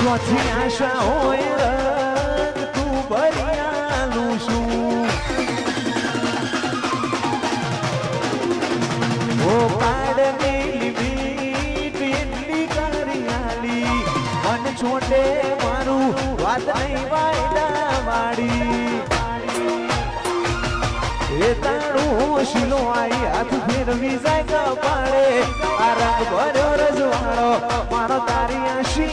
ચોથી આશા હોય તું ભરિયાલું શું ઓ પાડની લીબીટ એટલી કરિયાલી મન છોટે મારું વાત નહીં વાયદા વાળી એ તાણું શીલો આઈ હાથ ફેરવી જાય કપાળે આ રંગ ભર્યો રજવાડો મારો તારી આશી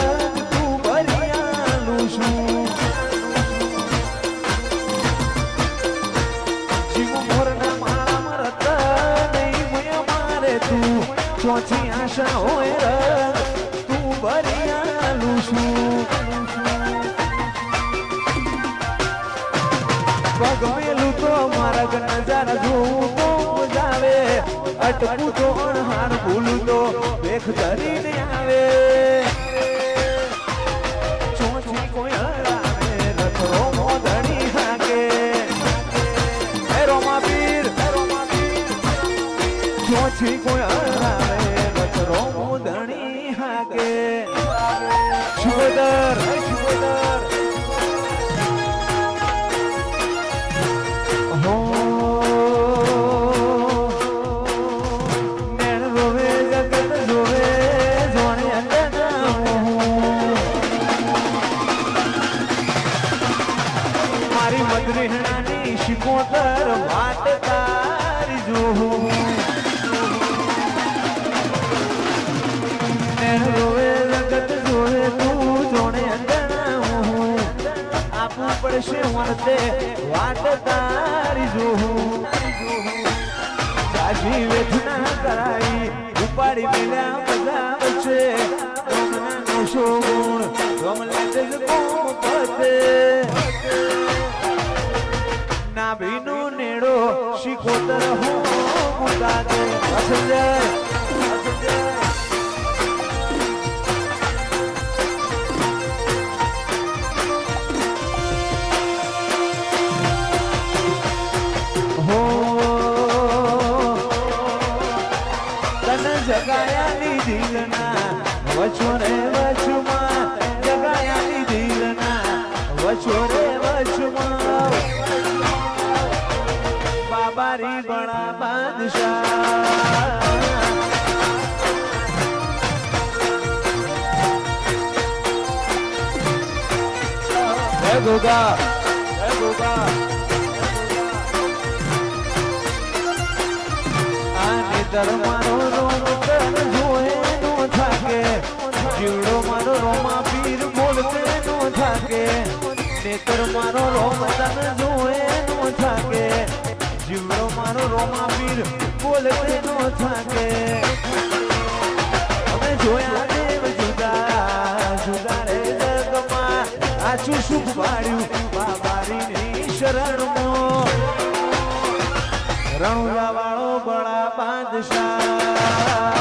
આશા હોય તું ભરિયાલું છું. પગ તો મારા નજારા જોવું તો મજા આવે. અટકું તો અણહાર ભૂલું તો દેખ ધરીને આવે. શુભદર મારી મદરીહણાની શિકોદર વાત તારી જોઉં પડશે વરતે વાટ તારી વેદના કરાઈ ઉપાડી મેલ્યા બધા વચ્ચે. ગમના નોશો ગુણ ગમલે તેજ કોમ પતે. ના નેડો શીખોતર હું મુતા દે અસજય અસજય બાબારી બણા બાદશાહ નો થાકે. જીવડો મારો રોમા પીર બોલતે નો થાકે. મારો રોમ તન જોએ જીવડો મારો રોમા પીર બોલતે નો થાકે. અમે જોયા દેવ જુદા જુદા રે જગમાં આછું સુખ પાડ્યું બાબારીની શરણમાં. રણુલા વાળો બળા બાદશાહ